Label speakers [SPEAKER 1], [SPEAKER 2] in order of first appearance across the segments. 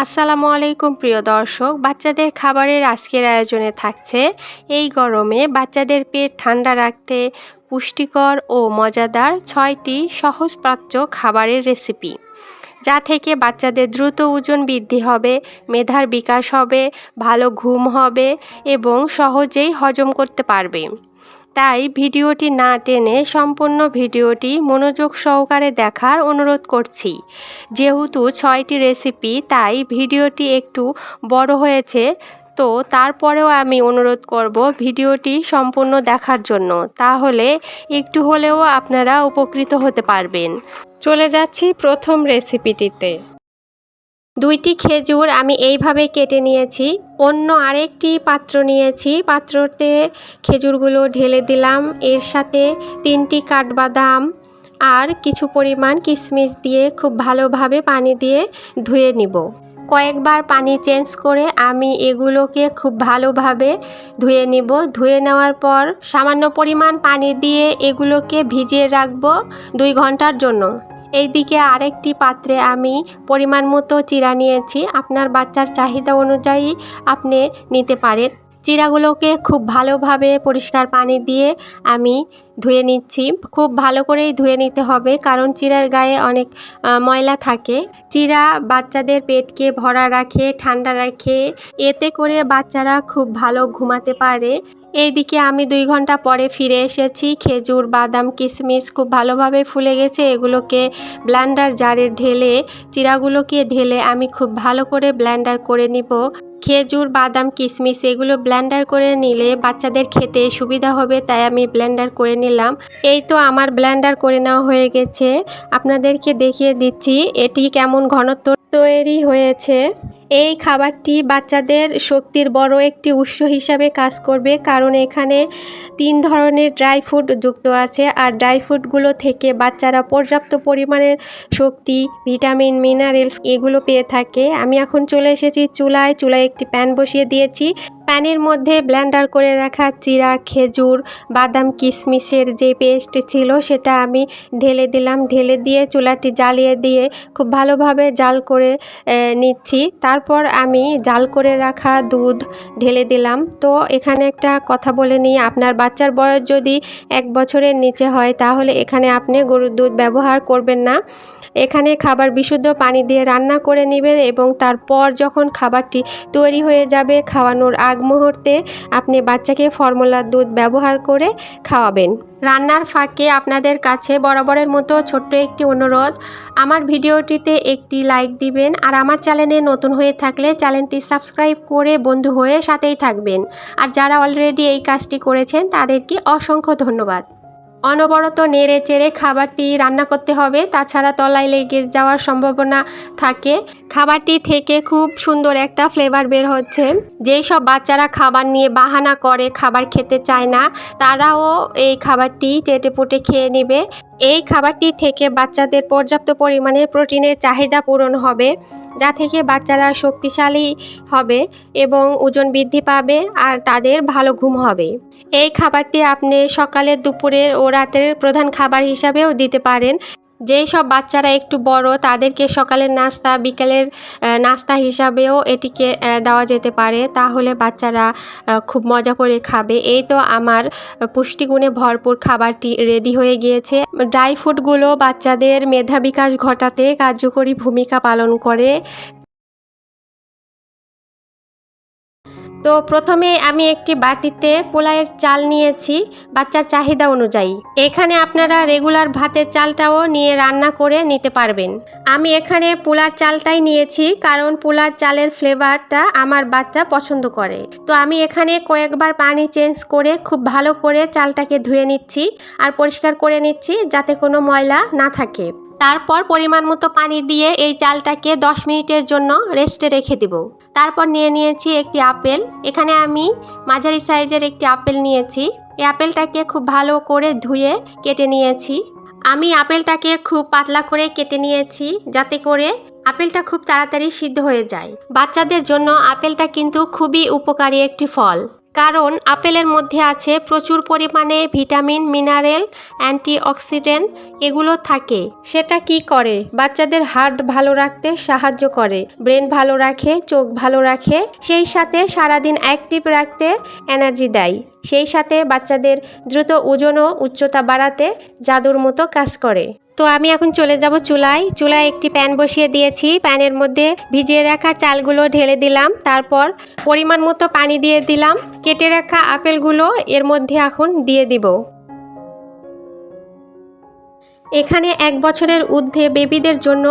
[SPEAKER 1] আসসালামু আলাইকুম, প্রিয় দর্শক। বাচ্চাদের খাবারের আজকের আয়োজনে থাকছে এই গরমে বাচ্চাদের পেট ঠান্ডা রাখতে পুষ্টিকর ও মজাদার ছয়টি সহজপাচ্য খাবারের রেসিপি, যা থেকে বাচ্চাদের দ্রুত ওজন বৃদ্ধি হবে, মেধার বিকাশ হবে, ভালো ঘুম হবে এবং সহজেই হজম করতে পারবে। তাই ভিডিওটি না টেনে সম্পূর্ণ ভিডিওটি মনোযোগ সহকারে দেখার অনুরোধ করছি। যেহেতু ছয়টি রেসিপি তাই ভিডিওটি একটু বড় হয়েছে, তো তারপরেও আমি অনুরোধ করব ভিডিওটি সম্পূর্ণ দেখার জন্য। তাহলে একটু হলেও আপনারা উপকৃত হতে পারবেন। চলে যাচ্ছি প্রথম রেসিপিটিতে দুইটি খেজুর আমি এইভাবে কেটে নিয়েছি। অন্য আরেকটি পাত্র নিয়েছি। পাত্রতে খেজুরগুলো ঢেলে দিলাম। এর সাথে তিনটি কাঠবাদাম আর কিছু পরিমাণ কিশমিশ দিয়ে খুব ভালোভাবে পানি দিয়ে ধুয়ে নিব। কয়েকবার পানি চেঞ্জ করে আমি এগুলোকে খুব ভালোভাবে ধুয়ে নিব। ধুয়ে নেওয়ার পর সামান্য পরিমাণ পানি দিয়ে এগুলোকে ভিজিয়ে রাখব দুই ঘণ্টার জন্য। এইদিকে আরেকটি পাত্রে আমি পরিমাণ মতো চিরা নিয়েছি। আপনার বাচ্চার চাহিদা অনুযায়ী আপনি নিতে পারেন। চিরাগুলোকে খুব ভালোভাবে পরিষ্কার পানি দিয়ে আমি ধুয়ে নিচ্ছি। খুব ভালো করেই ধুয়ে নিতে হবে, কারণ চিরার গায়ে অনেক ময়লা থাকে। চিরা বাচ্চাদের পেটকে ভরা রাখে, ঠান্ডা রাখে। এতে করে বাচ্চারা খুব ভালো ঘুমাতে পারে। এইদিকে আমি দুই ঘণ্টা পরে ফিরে এসেছি। খেজুর, বাদাম কিশমিশ খুব ভালোভাবে ফুলে গেছে। এগুলোকে ব্ল্যান্ডার জারে ঢেলে, চিরাগুলোকে ঢেলে আমি খুব ভালো করে ব্ল্যান্ডার করে নিব। খেজুর, বাদাম কিশমিশ এগুলো ব্লেন্ডার করে নিলে বাচ্চাদের খেতে সুবিধা হবে, তাই আমি ব্লেন্ডার করে নিলাম। এই তো আমার ব্লেন্ডার করে নেওয়া হয়ে গেছে। আপনাদেরকে দেখিয়ে দিচ্ছি, এটি কেমন ঘনত্ব তৈরি হয়েছে। এই খাবারটি বাচ্চাদের শক্তির বড় একটি উৎস হিসাবে কাজ করবে, কারণ এখানে তিন ধরনের ড্রাই ফ্রুট যুক্ত আছে। আর ড্রাই ফ্রুটগুলো থেকে বাচ্চারা পর্যাপ্ত পরিমাণের শক্তি, ভিটামিন, মিনারেলস এগুলো পেয়ে থাকে। আমি এখন চলে এসেছি চুলায়। চুলায় একটি প্যান বসিয়ে দিয়েছি। প্যানের মধ্যে ব্লেন্ডার করে রাখা চিরা, খেজুর, বাদাম, কিশমিশের যে পেস্ট ছিল সেটা আমি ঢেলে দিলাম। ঢেলে দিয়ে চুলাটি জ্বালিয়ে দিয়ে খুব ভালোভাবে জাল করে নিচ্ছি। তারপর আমি জাল করে রাখা দুধ ঢেলে দিলাম। তো এখানে একটা কথা বলে নিই, আপনার বাচ্চার বয়স যদি এক বছরের নিচে হয়, তাহলে এখানে আপনি গরুর দুধ ব্যবহার করবেন না। এখানে খাবার বিশুদ্ধ পানি দিয়ে রান্না করে নেবেন এবং তারপর যখন খাবারটি তৈরি হয়ে যাবে, খাওয়ানোর আগ মুহূর্তে আপনি বাচ্চাকে ফর্মুলার দুধ ব্যবহার করে খাওয়াবেন। রান্নার ফাঁকে আপনাদের কাছে বরাবরের মতো ছোট্ট একটি অনুরোধ, আমার ভিডিওটিতে একটি লাইক দিবেন আর আমার চ্যানেলে নতুন হয়ে থাকলে চ্যানেলটি সাবস্ক্রাইব করে বন্ধু হয়ে সাথেই থাকবেন। আর যারা অলরেডি এই কাজটি করেছেন, তাদেরকে অসংখ্য ধন্যবাদ। অনবরত নেড়ে চেড়ে খাবারটি রান্না করতে হবে। তাছাড়া তলায় লেগে যাওয়ার সম্ভাবনা থাকে। খাবারটি থেকে খুব সুন্দর একটা ফ্লেভার বের হচ্ছে। যেই সব বাচ্চারা খাবার নিয়ে বাহানা করে খাবার খেতে চায় না, তারাও এই খাবারটি চেটে পুটে খেয়ে নেবে। এই খাবারটি থেকে বাচ্চাদের পর্যাপ্ত পরিমাণে প্রোটিনের চাহিদা পূরণ হবে, যা থেকে বাচ্চারা শক্তিশালী হবে এবং ওজন বৃদ্ধি পাবে আর তাদের ভালো ঘুম হবে। এই খাবারটি আপনি সকালের দুপুরের ও রাতের প্রধান খাবার হিসাবেও দিতে পারেন। যেই সব বাচ্চারা একটু বড়, তাদেরকে সকালের নাস্তা, বিকেলের নাস্তা হিসাবেও এটিকে দেওয়া যেতে পারে। তাহলে বাচ্চারা খুব মজা করে খাবে। এই তো আমার পুষ্টিগুণে ভরপুর খাবারটি রেডি হয়ে গিয়েছে। ড্রাই ফ্রুটগুলো বাচ্চাদের মেধা বিকাশ ঘটাতে কার্যকরী ভূমিকা পালন করে। তো প্রথমে আমি একটি বাটিতে পোলায়ের চাল নিয়েছি, বাচ্চার চাহিদা অনুযায়ী। এখানে আপনারা রেগুলার ভাতের চালটাও নিয়ে রান্না করে নিতে পারবেন। আমি এখানে পোলার চালটাই নিয়েছি, কারণ পোলার চালের ফ্লেভারটা আমার বাচ্চা পছন্দ করে। তো আমি এখানে কয়েকবার পানি চেঞ্জ করে খুব ভালো করে চালটাকে ধুয়ে নিচ্ছি আর পরিষ্কার করে নিচ্ছি যাতে কোনো ময়লা না থাকে। তারপর পরিমাণ মতো পানি দিয়ে এই চালটাকে 10 মিনিটের জন্য রেস্টে রেখে দেব। তারপর নিয়ে নিয়েছি একটি আপেল। এখানে আমি মাঝারি সাইজের একটি আপেল নিয়েছি। এই আপেলটাকে খুব ভালো করে ধুয়ে কেটে নিয়েছি। আমি আপেলটাকে খুব পাতলা করে কেটে নিয়েছি যাতে করে আপেলটা খুব তাড়াতাড়ি সিদ্ধ হয়ে যায়। বাচ্চাদের জন্য আপেলটা কিন্তু খুবই উপকারী একটি ফল। কারণ আপেলের মধ্যে আছে প্রচুর পরিমাণে ভিটামিন, মিনারেল, অ্যান্টিঅক্সিডেন্ট এগুলো থাকে। সেটা কি করে? বাচ্চাদের হার্ট ভালো রাখতে সাহায্য করে, ব্রেন ভালো রাখে, চোখ ভালো রাখে, সেই সাথে সারাদিন অ্যাক্টিভ রাখতে এনার্জি দেয়। সেই সাথে বাচ্চাদের দ্রুত ওজন ও উচ্চতা বাড়াতে জাদুর মতো কাজ করে। তো আমি এখন চলে যাব চুলায়। চুলায় একটি প্যান বসিয়ে দিয়েছি। প্যানের মধ্যে ভিজিয়ে রাখা চালগুলো ঢেলে দিলাম। তারপর পরিমাণ মতো পানি দিয়ে দিলাম। কেটে রাখা আপেলগুলো এর মধ্যে এখন দিয়ে দিব। এখানে এক বছরের ঊর্ধ্বে বেবিদের জন্য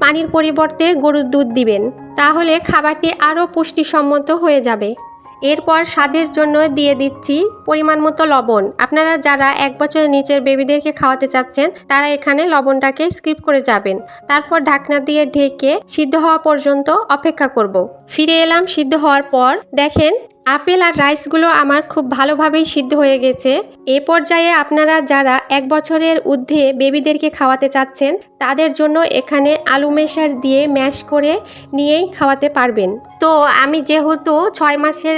[SPEAKER 1] পানির পরিবর্তে গরুর দুধ দিবেন। তাহলে খাবারটি আরও পুষ্টিসম্মত হয়ে যাবে। এরপর স্বাদের জন্য দিয়ে দিচ্ছি পরিমাণ মতো লবণ আপনারা যারা এক বছরের নিচের বেবিদেরকে খাওয়াতে চাচ্ছেন, তারা এখানে লবণটাকে স্কিপ করে যাবেন তারপর ঢাকনা দিয়ে ঢেকে সিদ্ধ হওয়া পর্যন্ত অপেক্ষা করব। ফিরে এলাম সিদ্ধ হওয়ার পর, দেখেন আপেল আর রাইসগুলো আমার খুব ভালোভাবেই সিদ্ধ হয়ে গেছে। এ পর্যায়ে আপনারা যারা এক বছরের ঊর্ধ্বে বেবিদেরকে খাওয়াতে চাচ্ছেন, তাদের জন্য এখানে আলু মেশার দিয়ে ম্যাশ করে নিয়েই খাওয়াতে পারবেন। তো আমি যেহেতু ছয় মাসের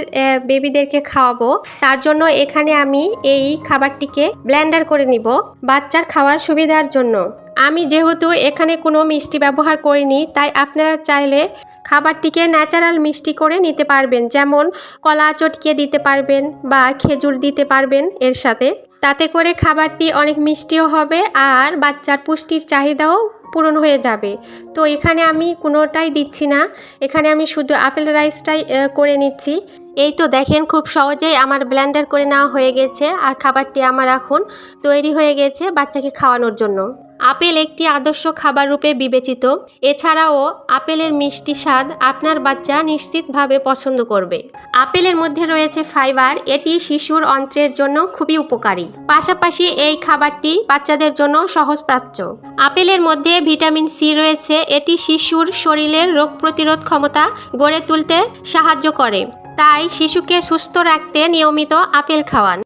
[SPEAKER 1] বেবিদেরকে খাওয়াবো, তার জন্য এখানে আমি এই খাবারটিকে ব্লেন্ডার করে নিব বাচ্চার খাওয়ার সুবিধার জন্য। আমি যেহেতু এখানে কোনো মিষ্টি ব্যবহার করিনি, তাই আপনারা চাইলে খাবারটিকে ন্যাচারাল মিষ্টি করে নিতে পারবেন, যেমন কলা চটকিয়ে দিতে পারবেন বা খেজুর দিতে পারবেন এর সাথে। তাতে করে খাবারটি অনেক মিষ্টিও হবে আর বাচ্চার পুষ্টির চাহিদাও পূরণ হয়ে যাবে। তো এখানে আমি কোনোটাই দিচ্ছি না, এখানে আমি শুধু আপেল রাইসটাই করে নিচ্ছি। এই তো দেখেন খুব সহজেই আমার ব্লেন্ডার করে নেওয়া হয়ে গেছে আর খাবারটি আমার এখন তৈরি হয়ে গেছে বাচ্চাকে খাওয়ানোর জন্য। আপেল একটি আদর্শ খাবার রূপে বিবেচিত। এছাড়াও, আপেলের মিষ্টি স্বাদ আপনার বাচ্চা নিশ্চিতভাবে পছন্দ করবে। আপেলের মধ্যে রয়েছে ফাইবার, এটি শিশুর অন্ত্রের জন্য খুবই উপকারী। পাশাপাশি এই খাবারটি বাচ্চাদের জন্য সহজপ্রাচ্য আপেলের মধ্যে ভিটামিন সি রয়েছে, এটি শিশুর শরীরের রোগ প্রতিরোধ ক্ষমতা গড়ে তুলতে সাহায্য করে। তাই শিশুকে সুস্থ রাখতে নিয়মিত আপেল খাওয়ান।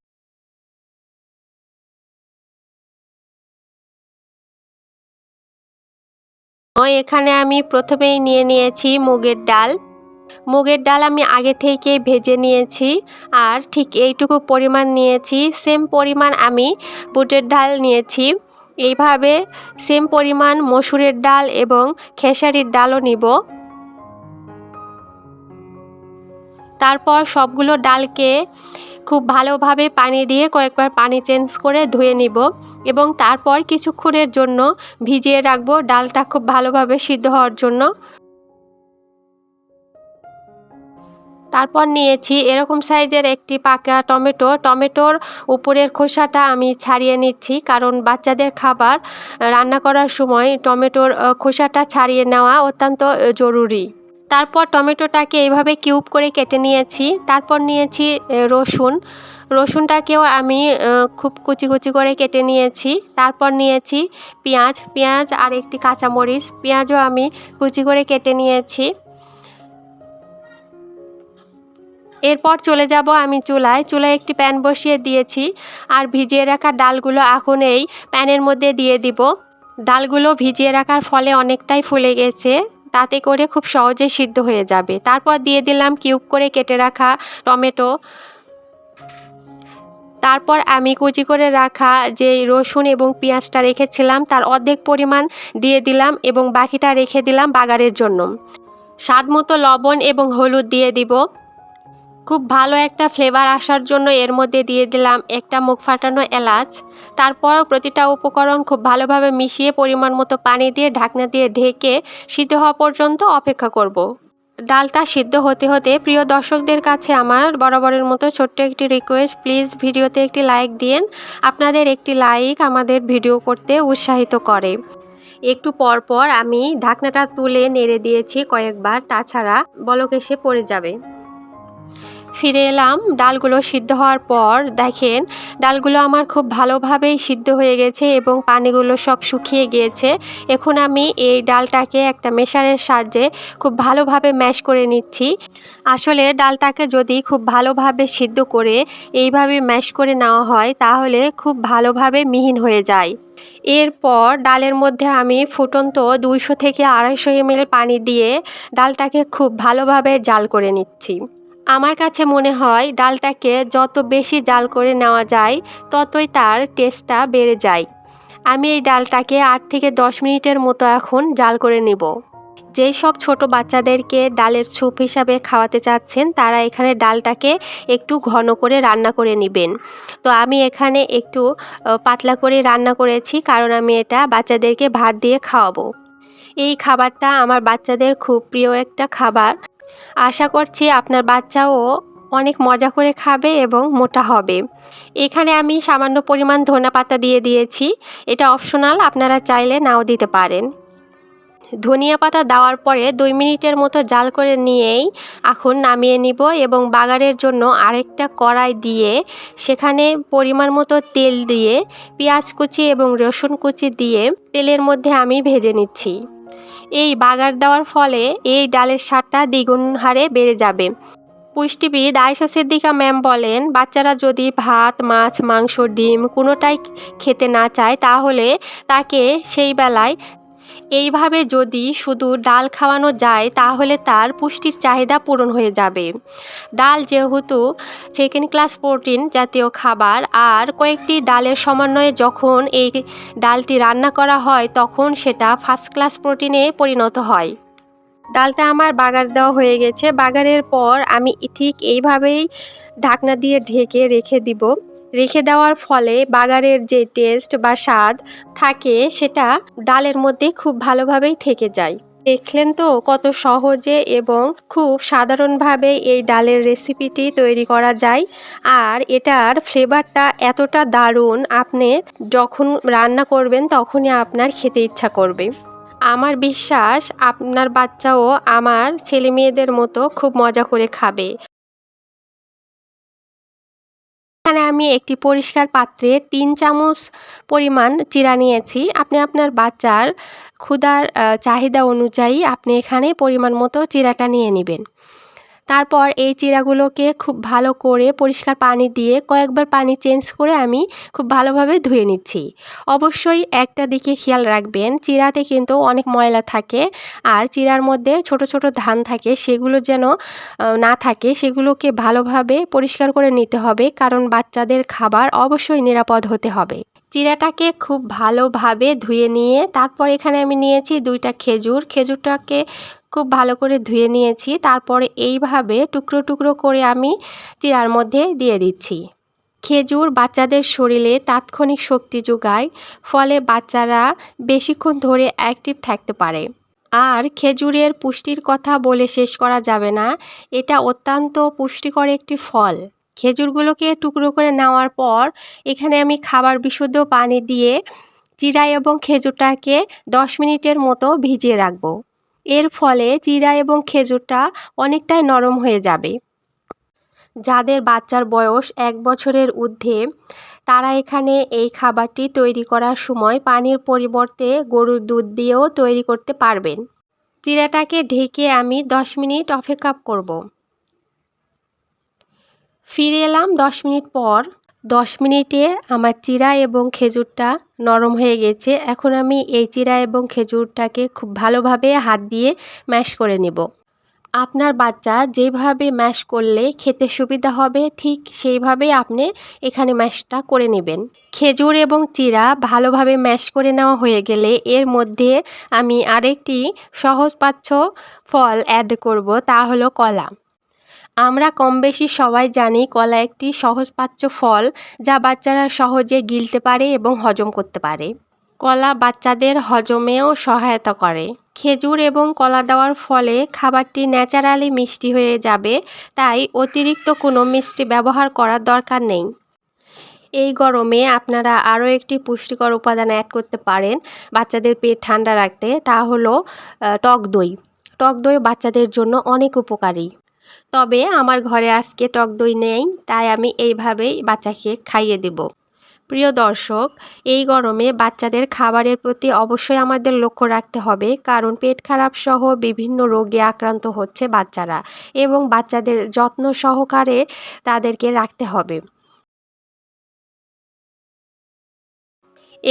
[SPEAKER 1] ও এখানে আমি প্রথমেই নিয়ে নিয়েছি মুগের ডাল। মুগের ডাল আমি আগে থেকে ভেজে নিয়েছি আর ঠিক এইটুকু পরিমাণ নিয়েছি। সেম পরিমাণ আমি বুটের ডাল নিয়েছি। এইভাবে সেম পরিমাণ মসুরের ডাল এবং খেসারির ডালও নিব। তারপর সবগুলো ডালকে খুব ভালোভাবে পানি দিয়ে কয়েকবার পানি চেঞ্জ করে ধুয়ে নিব এবং তারপর কিছুক্ষণের জন্য ভিজিয়ে রাখব। ডালটা খুব ভালোভাবে সিদ্ধ হওয়ার জন্য। তারপর নিয়েছি এরকম সাইজের একটি পাকা টমেটো। টমেটোর উপরের খোসাটা আমি ছাড়িয়ে নিচ্ছি কারণ বাচ্চাদের খাবার রান্না করার সময় টমেটোর খোসাটা ছাড়িয়ে নেওয়া অত্যন্ত জরুরি। তারপর টমেটোটাকে এইভাবে কিউব করে কেটে নিয়েছি। তারপর নিয়েছি রসুন। রসুনটাকেও আমি খুব কুচি কুচি করে কেটে নিয়েছি। তারপর নিয়েছি পেঁয়াজ। পেঁয়াজ আর একটি কাঁচামরিচ। পেঁয়াজও আমি কুচি করে কেটে নিয়েছি। এরপর চলে যাব আমি চুলায়। চুলায় একটি প্যান বসিয়ে দিয়েছি আর ভিজিয়ে রাখা ডালগুলো এখন এই প্যানের মধ্যে দিয়ে দিব। ডালগুলো ভিজিয়ে রাখার ফলে অনেকটাই ফুলে গেছে। তাতে করে খুব সহজে সিদ্ধ হয়ে যাবে। তারপর দিয়ে দিলাম কিউব করে কেটে রাখা টমেটো। তারপর আমি কুচি করে রাখা যে রসুন এবং পেঁয়াজটা রেখেছিলাম, তার অর্ধেক পরিমাণ দিয়ে দিলাম এবং বাকিটা রেখে দিলাম বাগারের জন্য। স্বাদ মতো লবণ এবং হলুদ দিয়ে দিব। খুব ভালো একটা ফ্লেভার আসার জন্য এর মধ্যে দিয়ে দিলাম একটা মুখ ফাটানো এলাচ। তারপর প্রতিটা উপকরণ খুব ভালোভাবে মিশিয়ে পরিমাণ মতো পানি দিয়ে ঢাকনা দিয়ে ঢেকে সিদ্ধ হওয়া পর্যন্ত অপেক্ষা করব। ডালটা সিদ্ধ হতে হতে প্রিয় দর্শকদের কাছে আমার বরাবরের মতো ছোট্ট একটি রিকোয়েস্ট প্লিজ ভিডিওতে একটি লাইক দিন। আপনাদের একটি লাইক আমাদের ভিডিও করতে উৎসাহিত করে। একটু পর পর আমি ঢাকনাটা তুলে নেড়ে দিয়েছি কয়েকবার, তাছাড়া বলক এসে পড়ে যাবে। ফিরে এলাম। ডালগুলো সিদ্ধ হওয়ার পর দেখেন, ডালগুলো আমার খুব ভালোভাবেই সিদ্ধ হয়ে গেছে এবং পানিগুলো সব শুকিয়ে গিয়েছে। এখন আমি এই ডালটাকে একটা মেশারের সাহায্যে খুব ভালোভাবে ম্যাশ করে নিচ্ছি। আসলে ডালটাকে যদি খুব ভালোভাবে সিদ্ধ করে এইভাবে ম্যাশ করে নেওয়া হয়, তাহলে খুব ভালোভাবে মিহিন হয়ে যায়। এরপর ডালের মধ্যে আমি ফুটন্ত দুইশো থেকে আড়াইশো এমএল পানি দিয়ে ডালটাকে খুব ভালোভাবে জাল করে নিচ্ছি। আমার কাছে মনে হয় ডালটাকে যত বেশি জাল করে নেওয়া যায়, ততই তার টেস্টটা বেড়ে যায়। আমি এই ডালটাকে আট থেকে দশ মিনিটের মতো এখন জাল করে নিব। যেই সব ছোট বাচ্চাদেরকে ডালের স্যুপ হিসাবে খাওয়াতে চাচ্ছেন, তারা এখানে ডালটাকে একটু ঘন করে রান্না করে নেবেন। তো আমি এখানে একটু পাতলা করে রান্না করেছি, কারণ আমি এটা বাচ্চাদেরকে ভাত দিয়ে খাওয়াবো। এই খাবারটা আমার বাচ্চাদের খুব প্রিয় একটা খাবার। আশা করছি আপনার বাচ্চাও অনেক মজা করে খাবে এবং মোটা হবে। এখানে আমি সামান্য পরিমাণ ধনা পাতা দিয়ে দিয়েছি। এটা অপশনাল, আপনারা চাইলে নাও দিতে পারেন। ধনিয়া পাতা দেওয়ার পরে দুই মিনিটের মতো জাল করে নিয়েই এখন নামিয়ে নিব এবং বাগারের জন্য আরেকটা কড়াই দিয়ে সেখানে পরিমাণ মতো তেল দিয়ে পেঁয়াজ কুচি এবং রসুন কুচি দিয়ে তেলের মধ্যে আমি ভেজে নিচ্ছি। এই দেওয়ার ফলে এই ডালের স্বাদটা দ্বিগুণ হারে বেড়ে যাবে। পুষ্টিবিদ আয়সা সিদ্দিকা ম্যাম বলেন, বাচ্চারা যদি ভাত, মাছ, মাংস, ডিম কোনোটাই খেতে না চায়, তাহলে তাকে সেই বেলায় এইভাবে যদি শুধু ডাল খাওয়ানো যায়, তাহলে তার পুষ্টির চাহিদা পূরণ হয়ে যাবে। ডাল যেহেতু সেকেন্ড ক্লাস প্রোটিন জাতীয় খাবার, আর কয়েকটি ডালের সমন্বয়ে যখন এই ডালটি রান্না করা হয়, তখন সেটা ফার্স্ট ক্লাস প্রোটিনে পরিণত হয়। ডালটা আমার বাগার দেওয়া হয়ে গেছে। বাগারের পর আমি ঠিক এইভাবেই ঢাকনা দিয়ে ঢেকে রেখে দিব। রেখে দেওয়ার ফলে বাগারের যে টেস্ট বা স্বাদ থাকে, সেটা ডালের মধ্যে খুব ভালোভাবেই থেকে যায়। দেখলেন তো কত সহজে এবং খুব সাধারণভাবে এই ডালের রেসিপিটি তৈরি করা যায়। আর এটার ফ্লেভারটা এতটা দারুণ, আপনি যখন রান্না করবেন তখনই আপনার খেতে ইচ্ছা করবে। আমার বিশ্বাস আপনার বাচ্চাও আমার ছেলে মেয়েদের মতো খুব মজা করে খাবে। এখানে আমি একটি পরিষ্কার পাত্রে তিন চামচ পরিমাণ চিরা নিয়েছি। আপনি আপনার বাচ্চার ক্ষুধার চাহিদা অনুযায়ী আপনি এখানে পরিমাণ মতো চিরাটা নিয়ে নেবেন। তারপর এই চিরাগুলোকে খুব ভালো করে পরিষ্কার পানি দিয়ে কয়েকবার পানি চেঞ্জ করে আমি খুব ভালোভাবে ধুয়ে নিচ্ছি। অবশ্যই একটা দিকে খেয়াল রাখবেন, চিরাতে কিন্তু অনেক ময়লা থাকে আর চিরার মধ্যে ছোট ছোট ধান থাকে সেগুলো যেন না থাকে সেগুলোকে ভালোভাবে পরিষ্কার করে নিতে হবে কারণ বাচ্চাদের খাবার অবশ্যই নিরাপদ হতে হবে। চিরাটাকে খুব ভালোভাবে ধুয়ে নিয়ে তারপর এখানে আমি নিয়েছি দুইটা খেজুর। খেজুরটাকে খুব ভালো করে ধুয়ে নিয়েছি। তারপরে এইভাবে টুকরো টুকরো করে আমি চিরার মধ্যে দিয়ে দিচ্ছি। খেজুর বাচ্চাদের শরীরে তাৎক্ষণিক শক্তি যোগায়, ফলে বাচ্চারা বেশিক্ষণ ধরে অ্যাক্টিভ থাকতে পারে। আর খেজুরের পুষ্টির কথা বলে শেষ করা যাবে না। এটা অত্যন্ত পুষ্টিকর একটি ফল। খেজুরগুলোকে টুকরো করে নেওয়ার পর এখানে আমি খাবার বিশুদ্ধ পানি দিয়ে চিরা এবং খেজুরটাকে দশ মিনিটের মতো ভিজিয়ে রাখব। এর ফলে চিরা এবং খেজুরটা অনেকটাই নরম হয়ে যাবে। যাদের বাচ্চার বয়স এক বছরের ঊর্ধ্বে, তারা এখানে এই খাবারটি তৈরি করার সময় পানির পরিবর্তে গরুর দুধ দিয়েও তৈরি করতে পারবেন। চিরাটাকে ঢেকে আমি দশ মিনিট অপেক্ষা করব। ফিরে এলাম দশ মিনিট পর। দশ মিনিটে আমার চিরা এবং খেজুরটা নরম হয়ে গেছে। এখন আমি এই চিরা এবং খেজুরটাকে খুব ভালোভাবে হাত দিয়ে ম্যাশ করে নেব। আপনার বাচ্চা যেভাবে ম্যাশ করলে খেতে সুবিধা হবে, ঠিক সেইভাবেই আপনি এখানে ম্যাশটা করে নেবেন। খেজুর এবং চিরা ভালোভাবে ম্যাশ করে নেওয়া হয়ে গেলে এর মধ্যে আমি আরেকটি সহজপাচ্য ফল অ্যাড করব, তা হলো কলা। আমরা কম বেশি সবাই জানি কলা একটি সহজপাচ্য ফল যা বাচ্চারা সহজে গিলতে পারে এবং হজম করতে পারে। কলা বাচ্চাদের হজমেও সহায়তা করে। খেজুর এবং কলা দেওয়ার ফলে খাবারটি ন্যাচারালি মিষ্টি হয়ে যাবে, তাই অতিরিক্ত কোনো মিষ্টি ব্যবহার করার দরকার নেই। এই গরমে আপনারা আরও একটি পুষ্টিকর উপাদান অ্যাড করতে পারেন বাচ্চাদের পেট ঠান্ডা রাখতে, তা হলো টক দই। টক দই বাচ্চাদের জন্য অনেক উপকারী। তবে আমার ঘরে আজকে টক দই নেই, তাই আমি এইভাবেই বাচ্চাকে খাইয়ে দেব। প্রিয় দর্শক, এই গরমে বাচ্চাদের খাবারের প্রতি অবশ্যই আমাদের লক্ষ্য রাখতে হবে, কারণ পেট খারাপ সহ বিভিন্ন রোগে আক্রান্ত হচ্ছে বাচ্চারা এবং বাচ্চাদের যত্ন সহকারে তাদেরকে রাখতে হবে।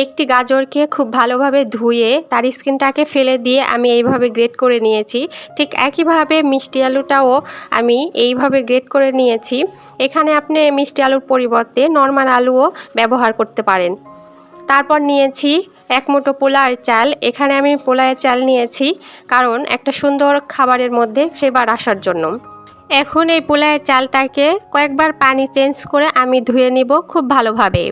[SPEAKER 1] একটি গাজরকে খুব ভালোভাবে ধুয়ে তার স্কিনটাকে ফেলে দিয়ে আমি এইভাবে গ্রেট করে নিয়েছি। ঠিক একইভাবে মিষ্টি আলুটাও আমি এইভাবে গ্রেট করে নিয়েছি। এখানে আপনি মিষ্টি আলুর পরিবর্তে নর্মাল আলুও ব্যবহার করতে পারেন। তারপর নিয়েছি এক মুঠো পোলার চাল। এখানে আমি পোলায়ের চাল নিয়েছি কারণ একটা সুন্দর খাবারের মধ্যে ফ্লেভার আসার জন্য। এখন এই পোলায়ের চালটাকে কয়েকবার পানি চেঞ্জ করে আমি ধুয়ে নিব খুব ভালোভাবে।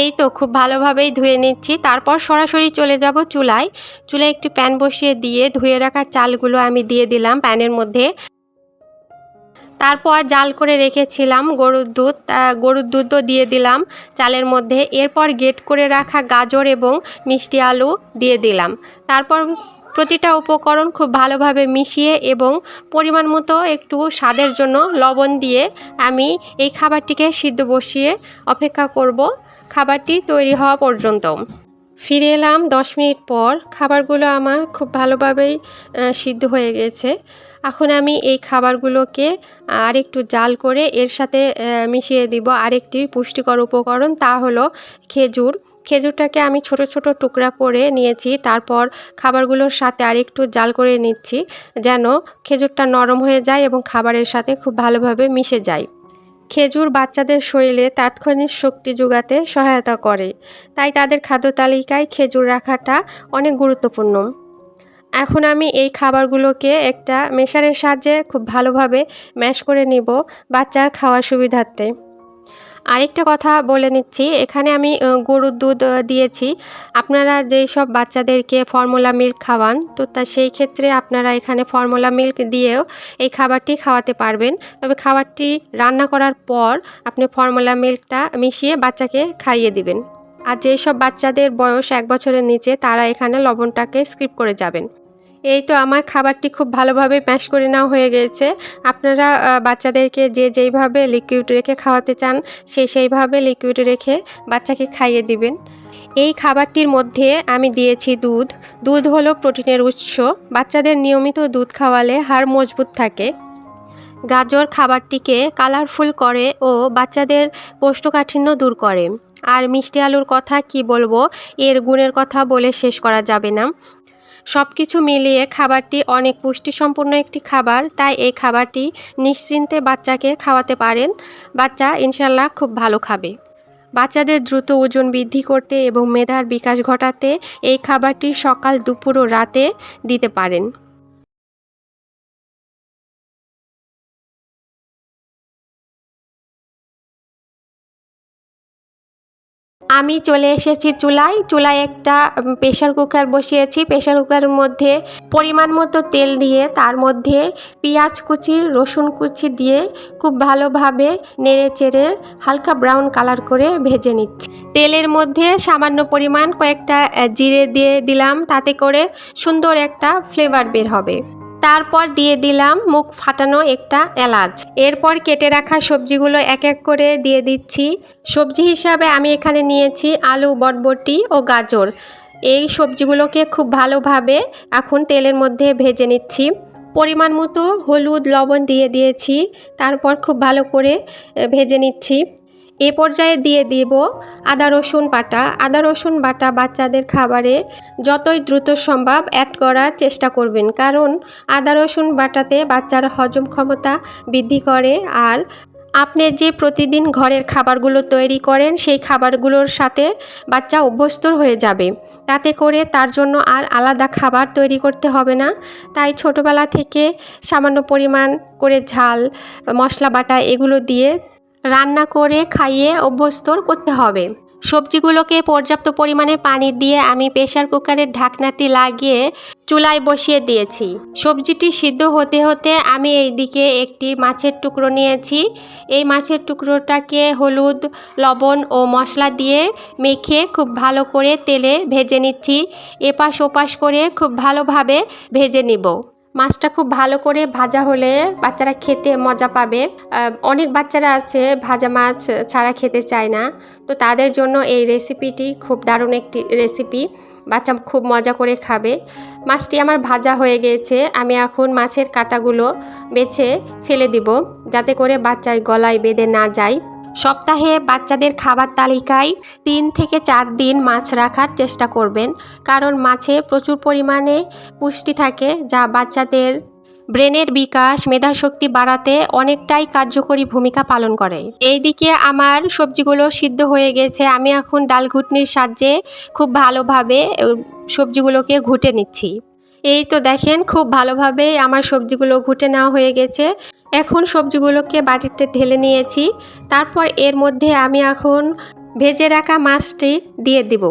[SPEAKER 1] এই তো খুব ভালোভাবেই ধুয়ে নিচ্ছি। তারপর সরাসরি চলে যাব চুলায়। চুলায় একটি প্যান বসিয়ে দিয়ে ধুয়ে রাখা চালগুলো আমি দিয়ে দিলাম প্যানের মধ্যে। তারপর জাল করে রেখেছিলাম গরুর দুধ। গরুর দুধও দিয়ে দিলাম চালের মধ্যে। এরপর গেট করে রাখা গাজর এবং মিষ্টি আলু দিয়ে দিলাম। তারপর প্রতিটা উপকরণ খুব ভালোভাবে মিশিয়ে এবং পরিমাণ মতো একটু স্বাদের জন্য লবণ দিয়ে আমি এই খাবারটিকে সিদ্ধ বসিয়ে অপেক্ষা করব। খাবারটি তৈরি হওয়া পর্যন্ত। ফিরে এলাম দশ মিনিট পর। খাবারগুলো আমার খুব ভালোভাবেই সিদ্ধ হয়ে গেছে। এখন আমি এই খাবারগুলোকে আরেকটু জাল করে এর সাথে মিশিয়ে দিব আরেকটি পুষ্টিকর উপকরণ, তা হলো খেজুর। খেজুরটাকে আমি ছোট ছোট টুকরা করে নিয়েছি, তারপর খাবারগুলোর সাথে আরেকটু জাল করে নিচ্ছি, যেন খেজুরটা নরম হয়ে যায় এবং খাবারের সাথে খুব ভালোভাবে মিশে যায়। খেজুর বাচ্চাদের শরীরে তাৎক্ষণিক শক্তি যোগাতে সহায়তা করে। তাই তাদের খাদ্য তালিকায় খেজুর রাখাটা অনেক গুরুত্বপূর্ণ। এখন আমি এই খাবারগুলোকে একটা মেশারের সাহায্যে খুব ভালোভাবে ম্যাশ করে নিব বাচ্চার খাওয়ার সুবিধার্থে। আরেকটা কথা বলে নিচ্ছি। এখানে আমি গরুর দুধ দিয়েছি। আপনারা যেই সব বাচ্চাদেরকে ফর্মুলা মিল্ক খাওয়ান, তো তা সেই ক্ষেত্রে আপনারা এখানে ফর্মুলা মিল্ক দিয়েও এই খাবারটি খাওয়াতে পারবেন। তবে খাবারটি রান্না করার পর আপনি ফর্মুলা মিল্কটা মিশিয়ে বাচ্চাকে খাইয়ে দিবেন। আর যেই সব বাচ্চাদের বয়স এক বছরের নিচে, তারা এখানে লবণটাকে স্কিপ করে যাবেন। এই তো আমার খাবারটি খুব ভালোভাবে ম্যাশ করে নেওয়া হয়ে গেছে। আপনারা বাচ্চাদেরকে যে যেইভাবে লিকুইড রেখে খাওয়াতে চান সেই সেইভাবে লিকুইড রেখে বাচ্চাকে খাইয়ে দিবেন। এই খাবারটির মধ্যে আমি দিয়েছি দুধ। দুধ হলো প্রোটিনের উৎস। বাচ্চাদের নিয়মিত দুধ খাওয়ালে হাড় মজবুত থাকে। গাজর খাবারটিকে কালারফুল করে ও বাচ্চাদের কোষ্ঠকাঠিন্য দূর করে। আর মিষ্টি আলুর কথা কি বলব, এর গুণের কথা বলে শেষ করা যাবে না। সব কিছু মিলিয়ে খাবারটি অনেক পুষ্টিসম্পন্ন একটি খাবার, তাই এই খাবারটি নিশ্চিন্তে বাচ্চাকে খাওয়াতে পারেন। বাচ্চা ইনশাল্লাহ খুব ভালো খাবে। বাচ্চাদের দ্রুত ওজন বৃদ্ধি করতে এবং মেধার বিকাশ ঘটাতে এই খাবারটি সকাল দুপুর ও রাতে দিতে পারেন। আমি চলে এসেছি চুলায়। চুলায় একটা প্রেশার কুকার বসিয়েছি। প্রেশার কুকারের মধ্যে পরিমাণ মতো তেল দিয়ে, তার মধ্যে পেঁয়াজ কুচি, রসুন কুচি দিয়ে খুব ভালোভাবে নেড়ে চেড়ে হালকা ব্রাউন কালার করে ভেজে নিচ্ছি। তেলের মধ্যে সামান্য পরিমাণ কয়েকটা জিরে দিয়ে দিলাম। তাতে করে সুন্দর একটা ফ্লেভার বের হবে। তারপর দিয়ে দিলাম মুখ ফাটানো একটা এলাচ। এরপর কেটে রাখা সবজিগুলো এক এক করে দিয়ে দিচ্ছি। সবজি হিসাবে আমি এখানে নিয়েছি আলু, বটবটি ও গাজর। এই সবজিগুলোকে খুব ভালোভাবে এখন তেলের মধ্যে ভেজে নিচ্ছি। পরিমাণ মতো হলুদ, লবণ দিয়ে দিয়েছি। তারপর খুব ভালো করে ভেজে নিচ্ছি। এ পর্যায়ে দিয়ে দিব আদা রসুন বাটা। আদা রসুন বাটা বাচ্চাদের খাবারে যতই দ্রুত সম্ভব অ্যাড করার চেষ্টা করবেন। কারণ আদা রসুন বাটাতে বাচ্চার হজম ক্ষমতা বৃদ্ধি করে আর আপনি যে প্রতিদিন ঘরের খাবারগুলো তৈরি করেন, সেই খাবারগুলোর সাথে বাচ্চা অভ্যস্ত হয়ে যাবে। তাতে করে তার জন্য আর আলাদা খাবার তৈরি করতে হবে না। তাই ছোটোবেলা থেকে সামান্য পরিমাণ করে ঝাল, মশলা বাটা এগুলো দিয়ে রান্না করে খাইয়ে অভ্যস্ত করতে হবে। সবজিগুলোকে পর্যাপ্ত পরিমাণে পানি দিয়ে আমি প্রেশার কুকারের ঢাকনাটি লাগিয়ে চুলায় বসিয়ে দিয়েছি। সবজিটি সিদ্ধ হতে হতে আমি এই দিকে একটি মাছের টুকরো নিয়েছি। এই মাছের টুকরোটাকে হলুদ, লবণ ও মশলা দিয়ে মেখে খুব ভালো করে তেলে ভেজে নিচ্ছি। এপাশ ওপাশ করে খুব ভালোভাবে ভেজে নিব। মাছটা খুব ভালো করে ভাজা হলে বাচ্চারা খেতে মজা পাবে। অনেক বাচ্চারা আছে ভাজা মাছ ছাড়া খেতে চায় না। তো তাদের জন্য এই রেসিপিটি খুব দারুণ একটি রেসিপি বাচ্চা খুব মজা করে খাবে। মাছটি আমার ভাজা হয়ে গিয়েছে আমি এখন মাছের কাটাগুলো বেছে ফেলে দিব, যাতে করে বাচ্চার গলায় বেঁধে না যায়। সপ্তাহে বাচ্চাদের খাবার তালিকায় তিন থেকে চার দিন মাছ রাখার চেষ্টা করবেন, কারণ মাছে প্রচুর পরিমাণে পুষ্টি থাকে যা বাচ্চাদের ব্রেনের বিকাশ, মেধাশক্তি বাড়াতে অনেকটাই কার্যকরী ভূমিকা পালন করে। এইদিকে আমার সবজিগুলো সিদ্ধ হয়ে গেছে। আমি এখন ডাল ঘুটনির সাহায্যে খুব ভালোভাবে সবজিগুলোকে ঘুটে নিচ্ছি। এই তো দেখেন, খুব ভালোভাবে আমার সবজিগুলো ঘুটে নেওয়া হয়ে গেছে। এখন সবজিগুলোকে বাটিতে ঢেলে নিয়েছি। তারপর এর মধ্যে আমি এখন ভেজে রাখা মাছটি দিয়ে দিব।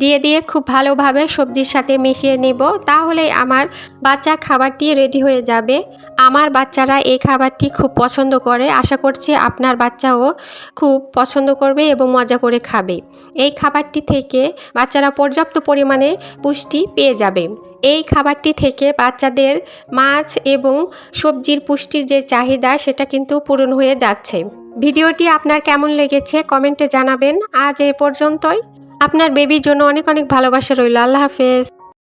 [SPEAKER 1] দিয়ে দিয়ে খুব ভালোভাবে সবজির সাথে মিশিয়ে নিব, তাহলে আমার বাচ্চার খাবারটি রেডি হয়ে যাবে। আমার বাচ্চারা এই খাবারটি খুব পছন্দ করে, আশা করছি আপনার বাচ্চাও খুব পছন্দ করবে এবং মজা করে খাবে। এই খাবারটি থেকে বাচ্চারা পর্যাপ্ত পরিমাণে পুষ্টি পেয়ে যাবে। এই খাবারটি থেকে বাচ্চাদের মাছ এবং সবজির পুষ্টির যে চাহিদা, সেটা কিন্তু পূরণ হয়ে যাচ্ছে। ভিডিওটি আপনার কেমন লেগেছে কমেন্টে জানাবেন। আজ এ পর্যন্তই। আপনার বেবির জন্য অনেক অনেক ভালোবাসা রইল। আল্লাহ হাফেজ।